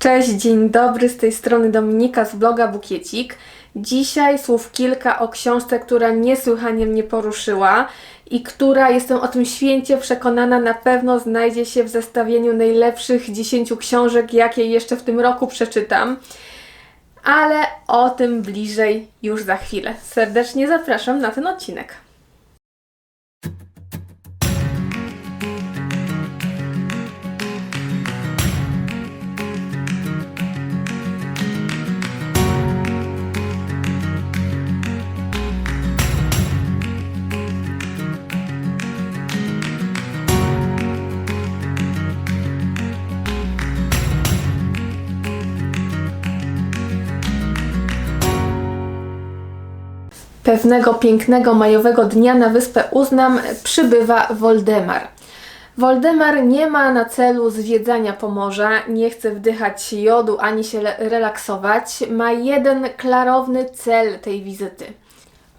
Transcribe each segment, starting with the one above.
Cześć, dzień dobry, z tej strony Dominika z bloga Bukiecik. Dzisiaj słów kilka o książce, która niesłychanie mnie poruszyła i która, jestem o tym święcie przekonana, na pewno znajdzie się w zestawieniu najlepszych 10 książek, jakie jeszcze w tym roku przeczytam. Ale o tym bliżej już za chwilę. Serdecznie zapraszam na ten odcinek. Pewnego pięknego majowego dnia na wyspę Uznam przybywa Woldemar. Woldemar nie ma na celu zwiedzania Pomorza, nie chce wdychać jodu ani się relaksować. Ma jeden klarowny cel tej wizyty.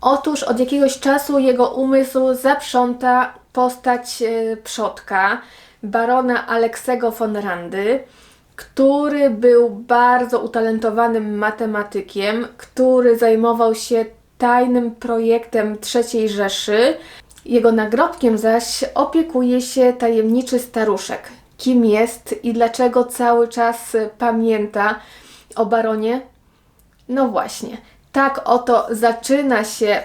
Otóż od jakiegoś czasu jego umysł zaprząta postać e, przodka, barona Aleksego von Randy, który był bardzo utalentowanym matematykiem, który zajmował się tajnym projektem III Rzeszy. Jego nagrobkiem zaś opiekuje się tajemniczy staruszek. Kim jest i dlaczego cały czas pamięta o baronie? No właśnie, tak oto zaczyna się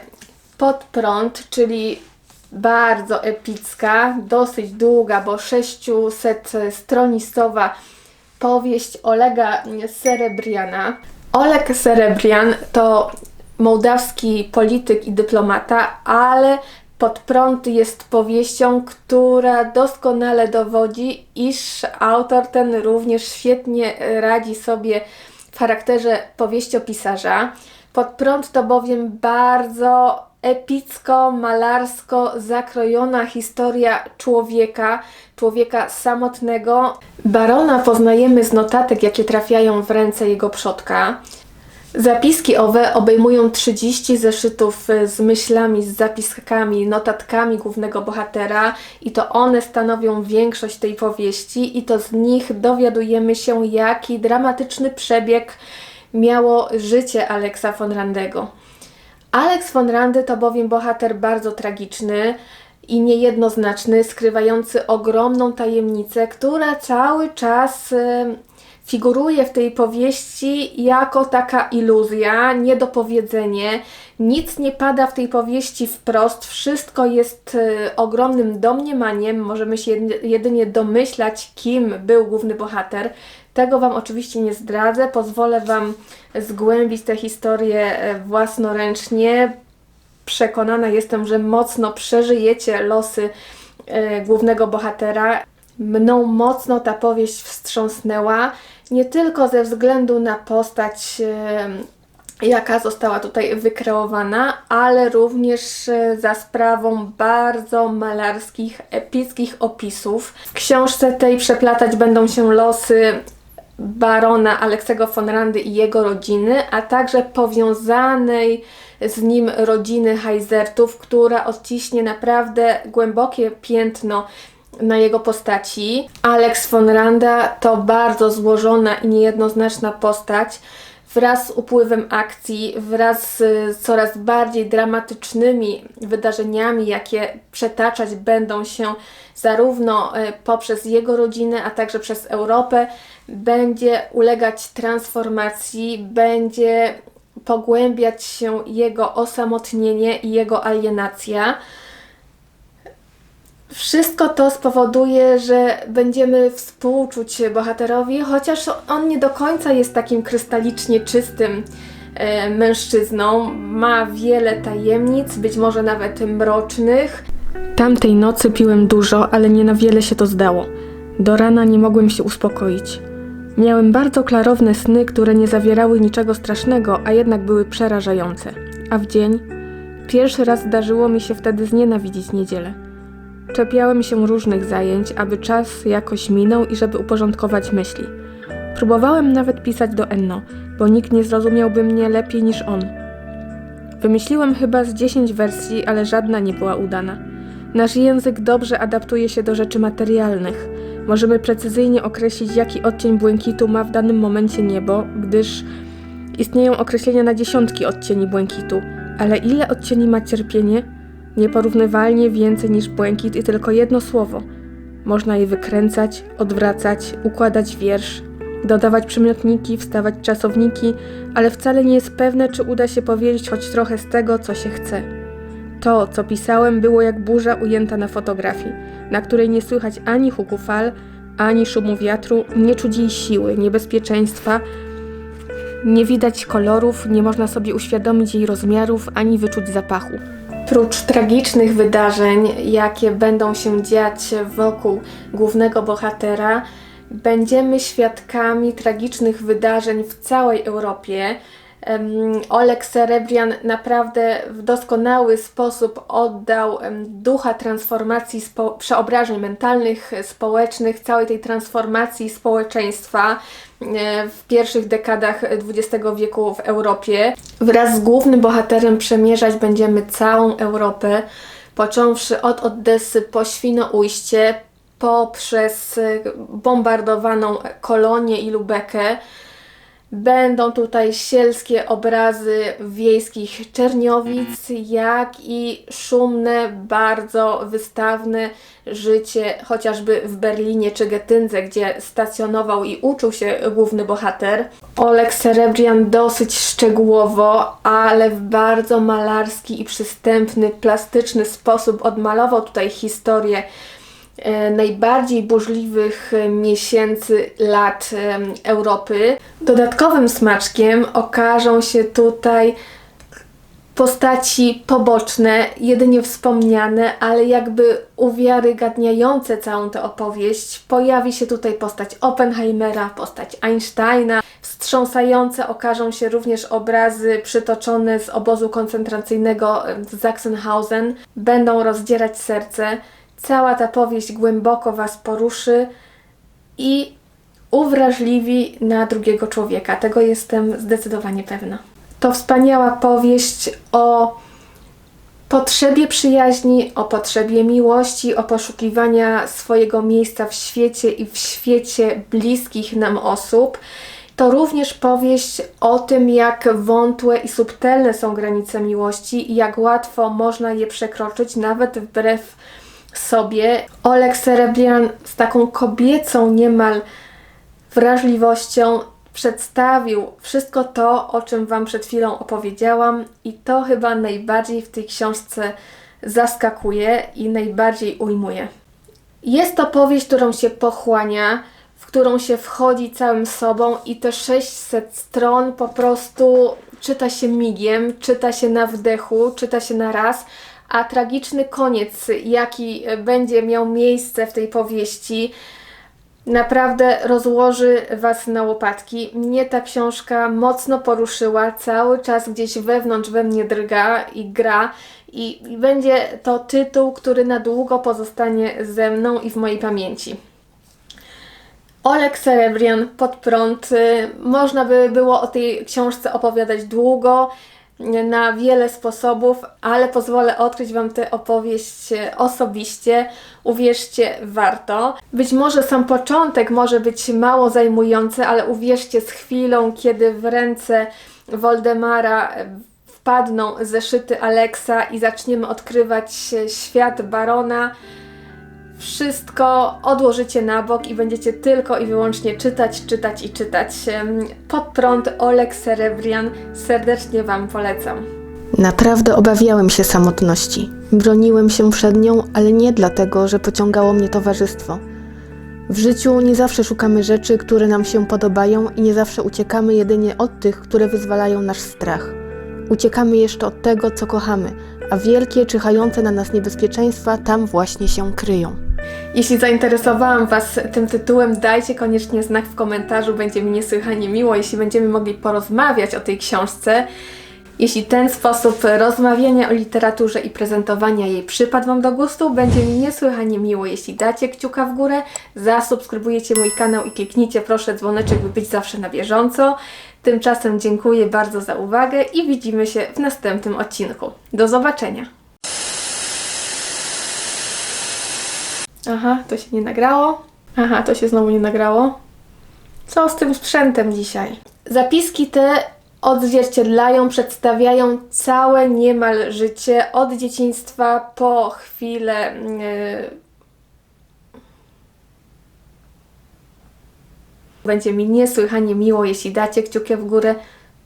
pod prąd, czyli bardzo epicka, dosyć długa, bo 600 stronistowa powieść Olega Serebriana. Oleg Serebrian to mołdawski polityk i dyplomata, ale pod prąd jest powieścią, która doskonale dowodzi, iż autor ten również świetnie radzi sobie w charakterze powieściopisarza. Pod prąd to bowiem bardzo epicko-malarsko zakrojona historia człowieka, człowieka samotnego. Barona poznajemy z notatek, jakie trafiają w ręce jego przodka. Zapiski owe obejmują 30 zeszytów z myślami, z zapiskami, notatkami głównego bohatera i to one stanowią większość tej powieści i to z nich dowiadujemy się, jaki dramatyczny przebieg miało życie Aleksa von Randego. Alex von Randy to bowiem bohater bardzo tragiczny i niejednoznaczny, skrywający ogromną tajemnicę, która cały czas figuruje w tej powieści jako taka iluzja, niedopowiedzenie. Nic nie pada w tej powieści wprost, wszystko jest e, ogromnym domniemaniem. Możemy się jedy- jedynie domyślać, kim był główny bohater. Tego Wam oczywiście nie zdradzę, pozwolę Wam zgłębić tę historię e, własnoręcznie. Przekonana jestem, że mocno przeżyjecie losy e, głównego bohatera. Mną mocno ta powieść wstrząsnęła, nie tylko ze względu na postać, jaka została tutaj wykreowana, ale również e, za sprawą bardzo malarskich, epickich opisów. W książce tej przeplatać będą się losy barona Aleksego von Randy i jego rodziny, a także powiązanej z nim rodziny Heizertów, która odciśnie naprawdę głębokie piętno na jego postaci. Alex von Randa to bardzo złożona i niejednoznaczna postać. Wraz z upływem akcji, wraz z coraz bardziej dramatycznymi wydarzeniami, jakie przetaczać będą się zarówno e, poprzez jego rodzinę, a także przez Europę, będzie ulegać transformacji, będzie pogłębiać się jego osamotnienie i jego alienacja. Wszystko to spowoduje, że będziemy współczuć bohaterowi, chociaż on nie do końca jest takim krystalicznie czystym e, mężczyzną. Ma wiele tajemnic, być może nawet mrocznych. Tamtej nocy piłem dużo, ale nie na wiele się to zdało. Do rana nie mogłem się uspokoić. Miałem bardzo klarowne sny, które nie zawierały niczego strasznego, a jednak były przerażające. A w dzień? Pierwszy raz zdarzyło mi się wtedy znienawidzić niedzielę. Czepiałem się różnych zajęć, aby czas jakoś minął i żeby uporządkować myśli. Próbowałem nawet pisać do Enno, bo nikt nie zrozumiałby mnie lepiej niż on. Wymyśliłem chyba z 10 wersji, ale żadna nie była udana. Nasz język dobrze adaptuje się do rzeczy materialnych. możemy precyzyjnie określić, jaki odcień błękitu ma w danym momencie niebo, gdyż istnieją określenia na dziesiątki odcieni błękitu. Ale ile odcieni ma cierpienie? Nieporównywalnie więcej niż błękit i tylko jedno słowo. Można je wykręcać, odwracać, układać wiersz, dodawać przymiotniki, wstawać czasowniki, ale wcale nie jest pewne, czy uda się powiedzieć choć trochę z tego, co się chce. To, co pisałem, było jak burza ujęta na fotografii, na której nie słychać ani huku fal, ani szumu wiatru, nie czuć jej siły, niebezpieczeństwa, nie widać kolorów, nie można sobie uświadomić jej rozmiarów, ani wyczuć zapachu. Prócz tragicznych wydarzeń, jakie będą się dziać wokół głównego bohatera, będziemy świadkami tragicznych wydarzeń w całej Europie. Em, Oleg Serebrian naprawdę w doskonały sposób oddał ducha transformacji przeobrażeń mentalnych, społecznych, całej tej transformacji społeczeństwa e, w pierwszych dekadach XX wieku w Europie. Wraz z głównym bohaterem przemierzać będziemy całą Europę, począwszy od Odessy po Świnoujście, poprzez e, bombardowaną Kolonię i Lubekę. Będą tutaj sielskie obrazy wiejskich Czerniowic, jak i szumne, bardzo wystawne życie chociażby w Berlinie czy Getyndze, gdzie stacjonował i uczył się główny bohater. Oleg Serebrian dosyć szczegółowo, ale w bardzo malarski i przystępny, plastyczny sposób odmalował tutaj historię najbardziej burzliwych e, miesięcy, lat em, Europy. Dodatkowym smaczkiem okażą się tutaj postaci poboczne, jedynie wspomniane, ale jakby uwiarygadniające całą tę opowieść. Pojawi się tutaj postać Oppenheimera, postać Einsteina. Wstrząsające okażą się również obrazy przytoczone z obozu koncentracyjnego z Sachsenhausen. Będą rozdzierać serce. Cała ta powieść głęboko Was poruszy i uwrażliwi na drugiego człowieka. Tego jestem zdecydowanie pewna. To wspaniała powieść o potrzebie przyjaźni, o potrzebie miłości, o poszukiwania swojego miejsca w świecie i w świecie bliskich nam osób. To również powieść o tym, jak wątłe i subtelne są granice miłości i jak łatwo można je przekroczyć, nawet wbrew sobie. Oleg Serebrian z taką kobiecą niemal wrażliwością przedstawił wszystko to, o czym Wam przed chwilą opowiedziałam, i to chyba najbardziej w tej książce zaskakuje i najbardziej ujmuje. Jest to powieść, którą się pochłania, w którą się wchodzi całym sobą, i te 600 stron po prostu czyta się migiem, czyta się na wdechu, czyta się na raz. A tragiczny koniec, jaki będzie miał miejsce w tej powieści, naprawdę rozłoży Was na łopatki. Mnie ta książka mocno poruszyła, cały czas gdzieś wewnątrz we mnie drga i gra. I, będzie to tytuł, który na długo pozostanie ze mną i w mojej pamięci. Oleg Serebrian, pod prąd. Y, Można by było o tej książce opowiadać długo, na wiele sposobów, ale pozwolę odkryć Wam tę opowieść y, osobiście. Uwierzcie, warto. Być może sam początek może być mało zajmujący, ale uwierzcie, z chwilą, kiedy w ręce Woldemara y, wpadną zeszyty Aleksa i zaczniemy odkrywać y, świat Barona, wszystko odłożycie na bok i będziecie tylko i wyłącznie czytać, czytać i czytać. Pod prąd Oleg Serebrian serdecznie Wam polecam. Naprawdę obawiałem się samotności. Broniłem się przed nią, ale nie dlatego, że pociągało mnie towarzystwo. W życiu nie zawsze szukamy rzeczy, które nam się podobają i nie zawsze uciekamy jedynie od tych, które wyzwalają nasz strach. Uciekamy jeszcze od tego, co kochamy, a wielkie, czyhające na nas niebezpieczeństwa tam właśnie się kryją. Jeśli zainteresowałam Was tym tytułem, dajcie koniecznie znak w komentarzu, będzie mi niesłychanie miło, jeśli będziemy mogli porozmawiać o tej książce. Jeśli ten sposób rozmawiania o literaturze i prezentowania jej przypadł Wam do gustu, będzie mi niesłychanie miło, jeśli dacie kciuka w górę, zasubskrybujecie mój kanał i kliknijcie proszę dzwoneczek, by być zawsze na bieżąco. Tymczasem dziękuję bardzo za uwagę i widzimy się w następnym odcinku. Do zobaczenia! Aha, to się nie nagrało. Aha, to się znowu nie nagrało. Co z tym sprzętem dzisiaj? Zapiski te odzwierciedlają, przedstawiają całe niemal życie od dzieciństwa po chwilę. Yy... Będzie mi niesłychanie miło, jeśli dacie kciukę w górę.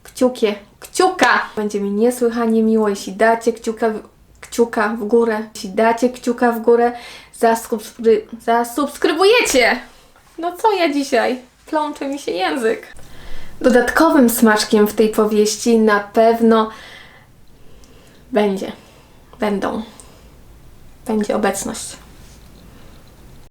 Kciukie, kciuka! Będzie mi niesłychanie miło, jeśli dacie kciuka w, kciuka w górę. Jeśli dacie kciuka w górę, zasubskry, zasubskrybujecie! No co ja dzisiaj? Plącze mi się język. Dodatkowym smaczkiem w tej powieści na pewno będzie. Będą. Będzie obecność.